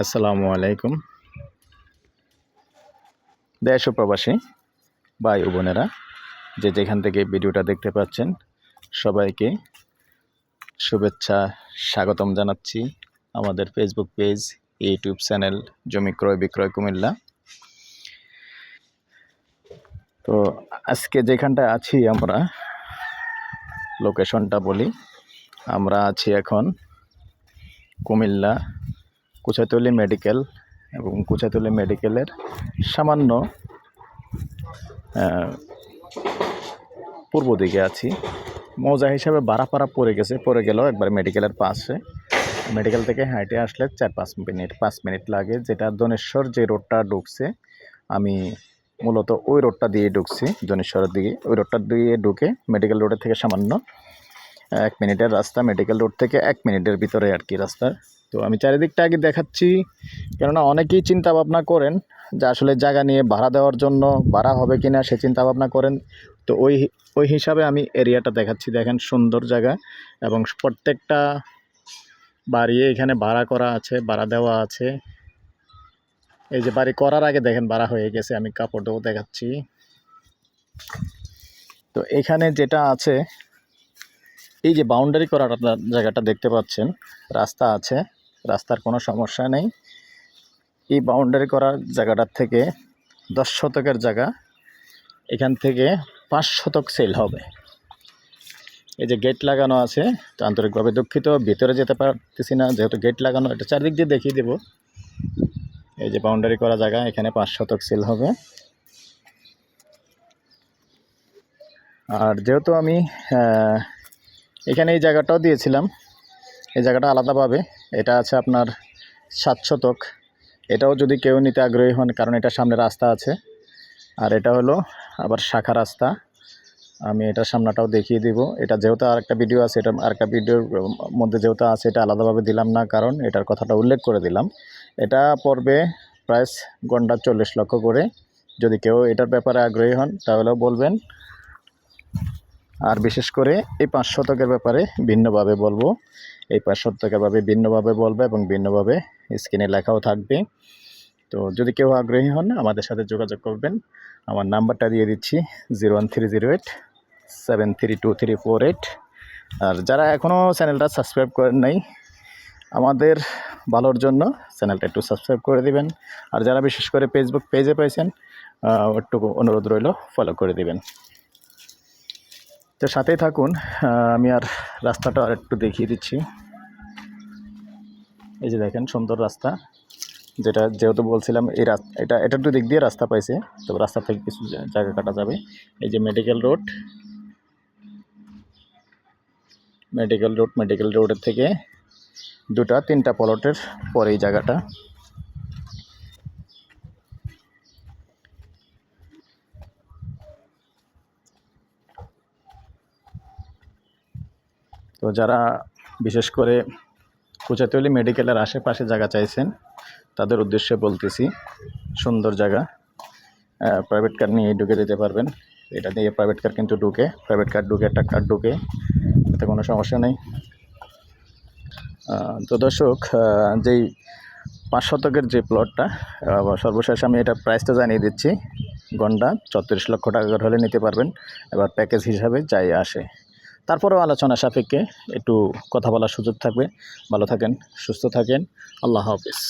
আসসালামু আলাইকুম। দেশ প্রবাসী, ভাই ও বোনেরা, যে যেখান থেকে ভিডিওটা দেখতে পাচ্ছেন, সবাইকে শুভেচ্ছা, স্বাগতম জানাচ্ছি আমাদের ফেসবুক পেজ ইউটিউব চ্যানেল জমি ক্রয় বিক্রয় কুমিল্লা। তো আজকে যেখানটায় আছি আমরা লোকেশনটা বলি, আমরা আছি এখন কুমিল্লা কুচাতলি মেডিকেল এবং কুচাতলি মেডিকেলের সামান্য পূর্ব দিকে আছি। মৌজা হিসাবে বারাপাড়া পড়ে গেছে, পড়ে গেল একবার মেডিকেলের পাশে। মেডিকেল থেকে হাঁটে আসলে চার পাঁচ মিনিট পাঁচ মিনিট লাগে। যেটা দনেশ্বর যে রোডটা ঢুকছে, আমি মূলত ওই রোডটা দিয়ে ঢুকছি দনেশ্বরের দিকে। ওই রোডটা দিয়ে ঢুকে মেডিকেল রোডের থেকে সামান্য এক মিনিটের রাস্তা, মেডিকেল রোড থেকে এক মিনিটের ভিতরে আর কি রাস্তা তো আমি চারিদিকটা আগে দেখাচ্ছি। কেননা অনেকেই চিন্তা ভাবনা করেন যে আসলে জায়গা নিয়ে ভাড়া দেওয়ার জন্য ভাড়া হবে কি না সে চিন্তা ভাবনা করেন। তো ওই ওই হিসাবে আমি এরিয়াটা দেখাচ্ছি। দেখেন সুন্দর জায়গা এবং প্রত্যেকটা বাড়ি এখানে ভাড়া করা আছে, ভাড়া দেওয়া আছে। এই যে বাড়ি করার আগে দেখেন ভাড়া হয়ে গেছে, আমি কাপড় দেবো দেখাচ্ছি। তো এখানে যেটা আছে, এই যে বাউন্ডারি করা জায়গাটা দেখতে পাচ্ছেন, রাস্তা আছে। রাস্তার কোনো সমস্যা নেই। এই বাউন্ডারি করার জায়গাটার থেকে দশ শতকের জায়গা, এখান থেকে পাঁচ শতক সেল হবে। এই যে গেট লাগানো আছে তো আন্তরিকভাবে দুঃখিত, ভিতরে যেতে পারতেছি না, যেহেতু গেট লাগানো, এটা চারদিক দিয়ে দেখিয়ে দেবো। এই যে বাউন্ডারি করা জায়গা, এখানে পাঁচ শতক সেল হবে। আর যেহেতু আমি এখানে এই জায়গাটাও দিয়েছিলাম, এই জায়গাটা আলাদাভাবে। এটা আছে আপনার সাত শতক। এটাও যদি কেউ নিতে আগ্রহী হন, কারণ এটা সামনে রাস্তা আছে। আর এটা হলো আবার শাখা রাস্তা। আমি এটা সামনাটাও দেখিয়ে দিব। এটা যেহেতু আরেকটা ভিডিও আছে, এটা আরেকটা ভিডিওর মধ্যে যেহেতু আছে, এটা আলাদাভাবে দিলাম না, কারণ এটার কথাটা উল্লেখ করে দিলাম। এটা পড়বে প্রাইস গন্ডা চল্লিশ লক্ষ করে। যদি কেউ এটার ব্যাপারে আগ্রহী হন, তাহলেও বলবেন। আর বিশেষ করে এই পাঁচ শতকের ব্যাপারে ভিন্নভাবে বলব। এই পাঁচ শতকের ভাবে ভিন্নভাবে বলব এবং ভিন্নভাবে স্ক্রিনে লেখাও থাকবে। তো যদি কেউ আগ্রহী হন, আমাদের সাথে যোগাযোগ করবেন। আমার নাম্বারটা দিয়ে দিচ্ছি, zero one three zero eight, seven three two three four eight. আর যারা এখনও চ্যানেলটা সাবস্ক্রাইব করেন নাই, আমাদের ভালোর জন্য চ্যানেলটা একটু সাবস্ক্রাইব করে দিবেন। আর যারা বিশেষ করে ফেসবুক পেজে পাইছেন একটু অনুরোধ রইল ফলো করে দিবেন। তো সাথেই থাকুন আমি আর রাস্তাটা আর একটু দেখিয়ে দিচ্ছি। এই যে দেখেন, সুন্দর রাস্তা। যেটা যেহেতু বলছিলাম, এই রাস্তা এটা এটা একটু দিক দিয়ে রাস্তা পাইছে, তো রাস্তা থেকে কিছু জায়গা কাটা যাবে। এই যে medical road medical road medical রোডের থেকে দুটা, তিনটা প্লটের পরে এই জায়গাটা। তো যারা বিশেষ করে কুচাতলি মেডিকেলের আশেপাশে জায়গা চাইছেন, তাদের উদ্দেশ্যে বলতেছি, সুন্দর জায়গা। প্রাইভেট কার নিয়ে ঢুকে যেতে পারবেন। এটা দিয়ে প্রাইভেট কার কিন্তু ঢুকে প্রাইভেট কার ঢুকে, একটা কার ঢুকে, এতে কোনো সমস্যা নেই। তো দর্শক যেই পাঁচ শতকের যে প্লটটা সর্বশেষ আমি এটা প্রাইসটা জানিয়ে দিচ্ছি। গন্ডা, চৌত্রিশ লক্ষ টাকা হলে নিতে পারবেন। এবার প্যাকেজ হিসাবে যাই আসে। তারপরেও আলোচনা সাপেক্ষে একটু কথা বলার সুযোগ থাকবে। ভালো থাকেন সুস্থ থাকেন। আল্লাহ হাফিজ।